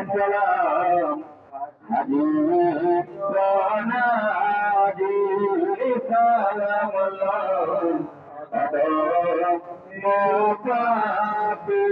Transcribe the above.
السلام حبيبنا نادي سلام الله أدعو وفاقي